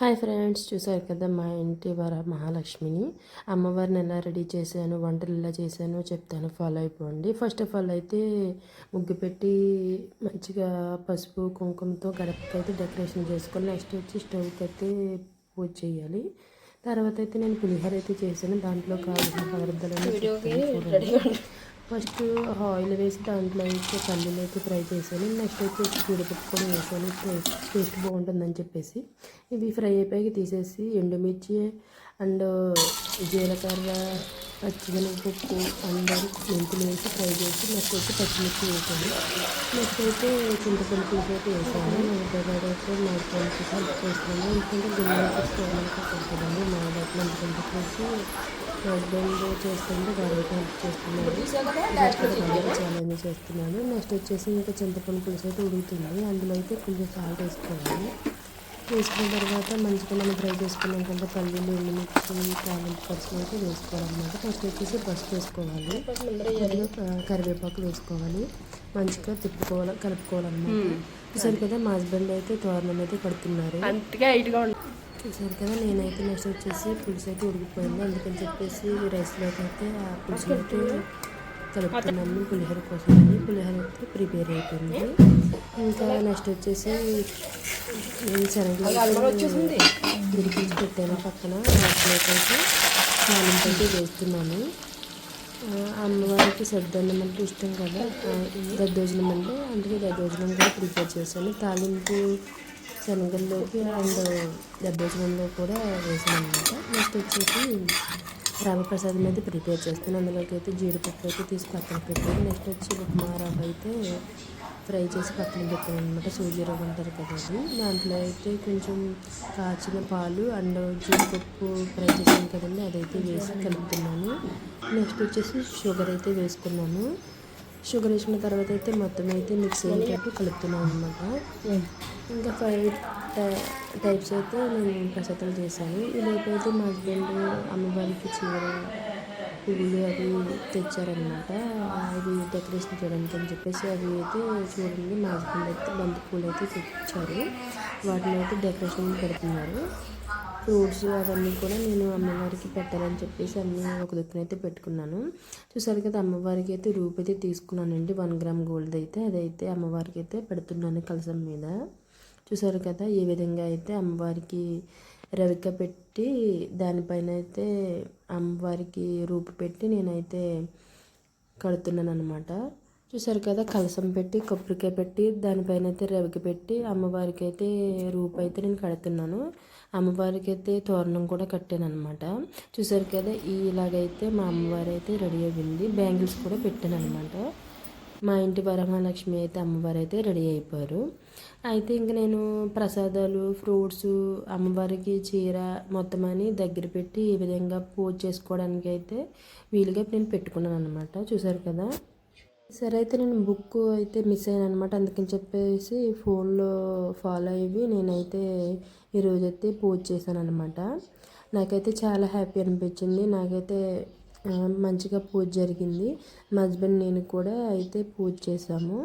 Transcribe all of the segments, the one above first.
Hi friends చూసారు కదా మా ఇంటి వర మహాలక్ష్మిని. అమ్మవారిని ఎలా రెడీ చేశాను వంటలు ఎలా చేశాను చెప్తాను. ఫాలో అయిపోండి. ఫస్ట్ ఆఫ్ ఆల్ అయితే ముగ్గు పెట్టి మంచిగా పసుపు కుంకుమతో గడపకైతే డెకరేషన్ చేసుకొని నెక్స్ట్ వచ్చి స్టవ్కి అయితే పూజ చేయాలి. తర్వాత అయితే నేను పులిహోర అయితే చేశాను. దాంట్లో కావాల్సిన పదార్థాలు ఫస్ట్ ఆయిల్ వేసి దాంట్లో అయితే పల్లీలు అయితే ఫ్రై చేశాను నెక్స్ట్ వచ్చేసి జీడిపప్పు కూడా వేసాను టేస్ట్ టేస్ట్ బాగుంటుందని చెప్పేసి. ఇవి ఫ్రై అయిపోయి తీసేసి ఎండుమిర్చి అండ్ జీలకర్ర పచ్చిమిరపప్పు అండ్ మెంతులు వేసి ఫ్రై చేసి నెక్స్ట్ వచ్చి పచ్చిమిర్చి వేసాను నెక్స్ట్ అయితే చింతపండు పీస్ అయితే వేసాను తర్వాత అయితే మా ఫ్రెండ్స్ చేస్తున్నాను ఎందుకంటే గిన్నెలు తీసుకోవడానికి మా దగ్గర ఎందుకంటే చేసి హస్బెండ్ చేస్తుంటే వారికి హెల్ప్ చేస్తున్నాను ఛాలెంజ్ చేస్తున్నాను నెక్స్ట్ వచ్చేసి ఇంకా చింతపండు పులుసు అయితే ఉడుకుతుంది. అందులో అయితే కొంచెం సాల్ట్ వేసుకోవాలి. వేసుకున్న తర్వాత మంచిగా మనం ఫ్రై చేసుకున్నాం కదా పల్లీలు ఎండుమిర్చి తాలింపు పసుపు అయితే వేసుకోవాలన్నమాట. ఫస్ట్ వచ్చేసి పసుపు వేసుకోవాలి. కరివేపాకు వేసుకోవాలి. మంచిగా తిప్పుకోవాలి కలుపుకోవాలన్నమాట. సరే కదా మా హస్బెండ్ అయితే తోరణం అయితే కడుతున్నారు. చూసారు కదా నేనైతే నెక్స్ట్ వచ్చేసి పులుసు అయితే ఉడికిపోయింది. అందుకని చెప్పేసి రైస్లోకి అయితే ఆ పులుసు అయితే కలుపుతున్నాము పులిహోర కోసం అని పులిహోర అయితే ప్రిపేర్ అయిపోయింది. ఇంకా నెక్స్ట్ వచ్చేసి నేను శనగలు ఉడికించి పెట్టాను పక్కన. వాటిలోకి అయితే తాలింపు అయితే వేస్తున్నాను అమ్మవారికి సద్దన్నం అంటే ఇష్టం కదా. దద్దోజనం అంటే అందుకే దద్దోజనం కూడా ప్రిపేర్ చేశాను. తాలింపు శనగల్లోకి అండ్ దద్దోజనంలో కూడా వేసాను అనమాట నెక్స్ట్ వచ్చేసి రామప్రసాదం అయితే ప్రిపేర్ చేస్తాను. అందులోకి అయితే జీడిపప్పు అయితే తీసి పక్కన పెట్టాను. నెక్స్ట్ వచ్చి ఉప్మా రవ్వ అయితే ఫ్రై చేసి పక్కన పెట్టాను అనమాట సూజీ రవ్వ అంటారు కదా అది. దాంట్లో అయితే కొంచెం కాచిన పాలు అండ్ జీడిపప్పు ఫ్రై చేసాను కదండి అదైతే వేసి కలుపుతున్నాను. నెక్స్ట్ వచ్చేసి షుగర్ అయితే వేసుకున్నాను. షుగర్ వేసుకున్న తర్వాత అయితే మొత్తం అయితే మిక్స్ అయ్యేటట్టు కలుపుతున్నాను అనమాట ఇంకా ఫైవ్ టైప్స్ అయితే నేను ప్రసాదాలు చేశాను. అయితే మా హస్బెండ్ అమ్మవారికి చీర పువ్వులు అవి తెచ్చారనమాట అవి డెకరేషన్ చేయడానికి అని చెప్పేసి అవి అయితే చూడండి మా హస్బెండ్ అయితే బంతి పూలు అయితే తెచ్చారు. వాటిని అయితే డెకరేషన్ పెడుతున్నారు. ఫ్రూట్స్ అవన్నీ కూడా నేను అమ్మవారికి పెట్టాలని చెప్పేసి అన్నీ ఒక దిక్కున అయితే పెట్టుకున్నాను. చూసారు కదా అమ్మవారికి అయితే రూపు అయితే తీసుకున్నానండి. వన్ గ్రామ్ గోల్డ్ అయితే అదైతే అమ్మవారికి అయితే పెడుతున్నాను కలసం మీద. చూసారు కదా ఏ విధంగా అయితే అమ్మవారికి రవిక పెట్టి దానిపైన అయితే అమ్మవారికి రూపు పెట్టి నేనైతే కడుతున్నాను అనమాట చూసారు కదా కలసం పెట్టి కొబ్బరికాయ పెట్టి దానిపైన అయితే రవిక పెట్టి అమ్మవారికి అయితే రూపు అయితే నేను కడుతున్నాను. అమ్మవారికి అయితే తోరణం కూడా కట్టాను అనమాట చూసారు కదా ఇలాగైతే మా అమ్మవారు అయితే రెడీ అయ్యింది. బ్యాంగిల్స్ కూడా పెట్టాను అనమాట మా ఇంటి వరమహాలక్ష్మి అయితే అమ్మవారు అయితే రెడీ అయిపోయారు. అయితే ఇంక నేను ప్రసాదాలు ఫ్రూట్స్ అమ్మవారికి చీర మొత్తం అని దగ్గర పెట్టి ఈ విధంగా పూజ చేసుకోవడానికి అయితే వీలుగా నేను పెట్టుకున్నాను అనమాట చూసారు కదా? సరే అయితే నేను బుక్ అయితే మిస్ అయ్యాను అనమాట అందుకని చెప్పేసి ఫోన్లో ఫాలో అయ్యి నేనైతే ఈరోజైతే పూజ చేశాను అనమాట నాకైతే చాలా హ్యాపీ అనిపించింది. నాకైతే మంచిగా పూజ జరిగింది. మా హస్బెండ్ నేను కూడా అయితే పూజ చేశాము.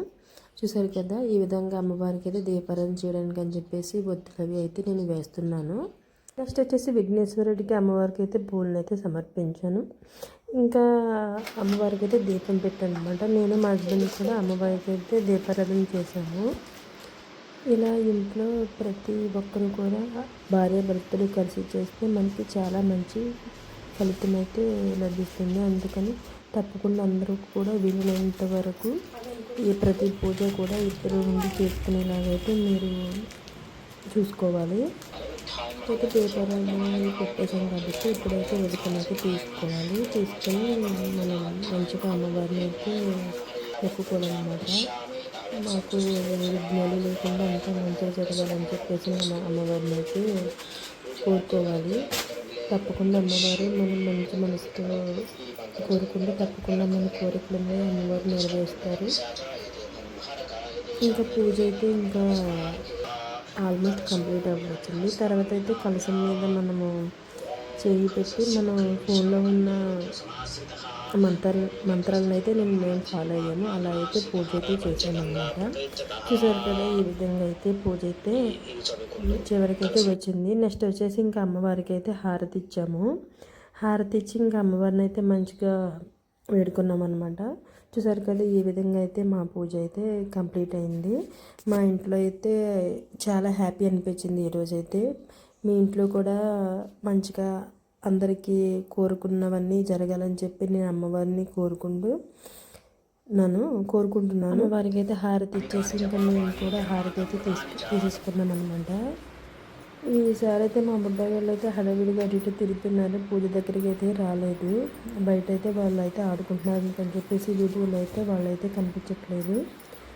చూసారు కదా ఈ విధంగా అమ్మవారికి అయితే దీపారాధన చేయడానికి అని చెప్పేసి బొత్తులవి అవి అయితే నేను వేస్తున్నాను. నెక్స్ట్ వచ్చేసి విఘ్నేశ్వరుడికి అమ్మవారికి అయితే పూలను అయితే సమర్పించాను. ఇంకా అమ్మవారికి అయితే దీపం పెట్టాను అనమాట నేను మా హస్బెండ్ కూడా అమ్మవారికి అయితే దీపారాధన చేశాము. ఇలా ఇంట్లో ప్రతి ఒక్కరు కూడా భార్య భర్తలు కలిసి చేస్తే మనకి చాలా మంచి ఫలితం అయితే లభిస్తుంది. అందుకని తప్పకుండా అందరూ కూడా వీలైనంత వరకు ఈ ప్రతి పూజ కూడా ఇద్దరు ఉండి చేసుకునేలాగైతే మీరు చూసుకోవాలి. అయితే పేపర్ అనేది పెట్టేసాం కాబట్టి ఇప్పుడైతే వెతుకునైతే తీసుకోవాలి తీసుకొని మనం మంచిగా అమ్మవారిని అయితే మొక్కుకోవాలన్నమాట. మాకు విఘ్నాలు లేకుండా అంతా మంచిగా జరగాలని చెప్పేసి మన అమ్మవారిని అయితే కోరుకోవాలి. తప్పకుండా అమ్మవారు మనం మంచి మనసుతో కోరుకుంటే తప్పకుండా మన కోరికలన్నీ అమ్మవారు నెరవేరుస్తారు. ఇంకా పూజ అయితే ఇంకా ఆల్మోస్ట్ కంప్లీట్ అవ్వచ్చింది. తర్వాత అయితే కలసం మీద మనము చేయి పెట్టి మనం ఫోన్లో ఉన్న మంత్రాలు మంత్రాలను అయితే నేను మేము ఫాలో అయ్యాము అలా అయితే పూజ అయితే చేశాను చూసారు కదా ఈ విధంగా అయితే పూజ అయితే చివరికైతే వచ్చింది. నెక్స్ట్ వచ్చేసి ఇంకా అమ్మవారికి అయితే హారతి ఇచ్చాము. హారతి ఇచ్చి ఇంకా అమ్మవారిని అయితే మంచిగా వేడుకున్నాం అనమాట చూసారు కదా ఈ విధంగా అయితే మా పూజ అయితే కంప్లీట్ అయింది. మా ఇంట్లో అయితే చాలా హ్యాపీ అనిపించింది ఈరోజైతే మీ ఇంట్లో కూడా మంచిగా అందరికీ కోరుకున్నవన్నీ జరగాలని చెప్పి నేను అమ్మవారిని కోరుకుంటూ నన్ను కోరుకుంటున్నాను. వారికి అయితే హారతి ఇచ్చేసి ఇంకా మేము కూడా హారతి అయితే తీసు తీసేసుకున్నాం అనమాట ఈసారి అయితే మా బుడ్డాయి వాళ్ళు అయితే హడావిడిగా అటు ఇటు తిరుగుతున్నారు పూజ దగ్గరికి అయితే రాలేదు. బయట అయితే వాళ్ళు అయితే ఆడుకుంటున్నారు అని చెప్పేసి వీడియోలో అయితే వాళ్ళైతే కనిపించట్లేదు.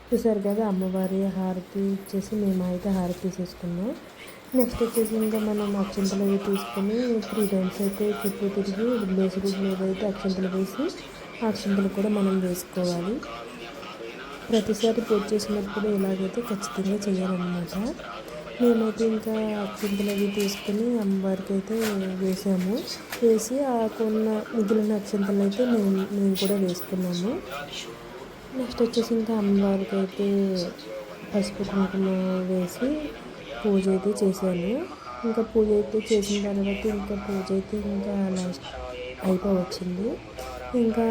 చూసారు కదా అమ్మవారి హారతి ఇచ్చేసి మేము అయితే హారతి తీసేసుకున్నాం. నెక్స్ట్ వచ్చేసి ఇంకా మనం అక్షంతలు అవి తీసుకొని త్రీ టైమ్స్ అయితే చుట్టూ తిరిగి బేసిడ్ మీద అయితే అక్షంతలు వేసి అక్షంతలు కూడా మనం వేసుకోవాలి. ప్రతిసారి పూజ చేసినప్పుడు ఇలాగైతే ఖచ్చితంగా చేయాలన్నమాట. మేమైతే ఇంకా అక్షింతలు అవి తీసుకుని అమ్మవారికి అయితే వేసాము. వేసి ఆ కొన్న మిగిలిన అక్షంతలు అయితే మేము మేము కూడా వేసుకున్నాము. నెక్స్ట్ వచ్చేసి ఇంకా అమ్మవారికి అయితే పసుపు కుంకుమ వేసి పూజ అయితే చేశాను. ఇంకా పూజ అయితే చేసిన తర్వాత ఇంకా పూజ అయితే ఇంకా లాస్ట్ అయిపోవచ్చింది. ఇంకా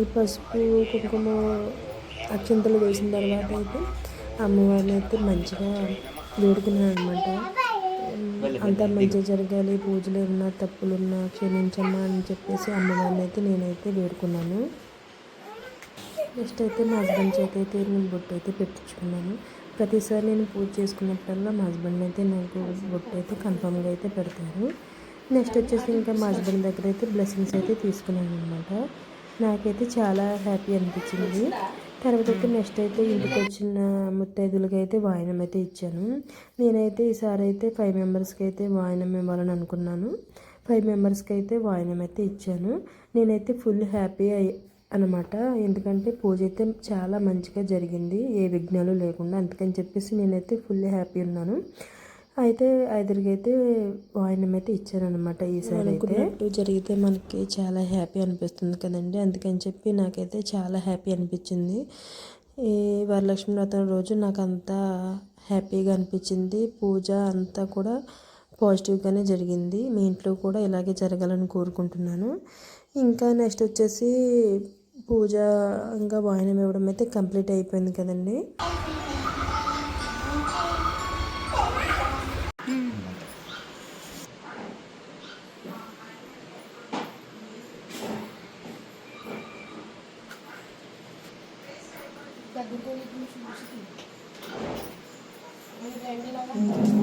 ఈ పసుపు కుంకుమ అక్షింతలు వేసిన తర్వాత అయితే అమ్మవారిని అయితే మంచిగా వేడుకున్నాను అనమాట అంతా మంచిగా జరగాలి పూజలు ఉన్నా తప్పులున్నా క్షమించమ్మా అని చెప్పేసి అమ్మవారిని అయితే నేనైతే వేడుకున్నాను. నెక్స్ట్ అయితే మా హస్బెండ్ చేతి అయితే నేను బొట్టు అయితే పెట్టించుకున్నాను. ప్రతిసారి నేను పూజ చేసుకున్నప్పుడల్లా మా హస్బెండ్ అయితే నాకు బొట్టు అయితే కన్ఫామ్గా అయితే పెడతారు. నెక్స్ట్ వచ్చేసి ఇంకా మా హస్బెండ్ దగ్గర అయితే బ్లెస్సింగ్స్ అయితే తీసుకున్నాను అనమాట నాకైతే చాలా హ్యాపీ అనిపించింది. తర్వాత అయితే నెక్స్ట్ అయితే ఇంటికి వచ్చిన ముత్తైదులకి అయితే వాయనం అయితే ఇచ్చాను. నేనైతే ఈసారి అయితే ఫైవ్ మెంబర్స్కి అయితే వాయనం ఇవ్వాలని అనుకున్నాను. ఫైవ్ మెంబర్స్కి అయితే వాయనం అయితే ఇచ్చాను. నేనైతే ఫుల్ హ్యాపీ అనమాట. ఎందుకంటే పూజ అయితే చాలా మంచిగా జరిగింది. ఏ విఘ్నాలు లేకుండా. అందుకని చెప్పేసి నేనైతే ఫుల్ హ్యాపీ ఉన్నాను. అయితే ఐదుగురికి అయితే వాయినం అయితే ఇచ్చారనమాట ఈసారి అయితే జరిగితే మనకి చాలా హ్యాపీ అనిపిస్తుంది కదండి. అందుకని చెప్పి నాకైతే చాలా హ్యాపీ అనిపించింది. ఈ వరలక్ష్మి వ్రతం రోజు నాకు అంతా హ్యాపీగా అనిపించింది. పూజ అంతా కూడా పాజిటివ్గానే జరిగింది. మీ ఇంట్లో కూడా ఇలాగే జరగాలని కోరుకుంటున్నాను. ఇంకా నెక్స్ట్ వచ్చేసి పూజ ఇంకా వాయినం ఇవ్వడం అయితే కంప్లీట్ అయిపోయింది కదండి. Amen.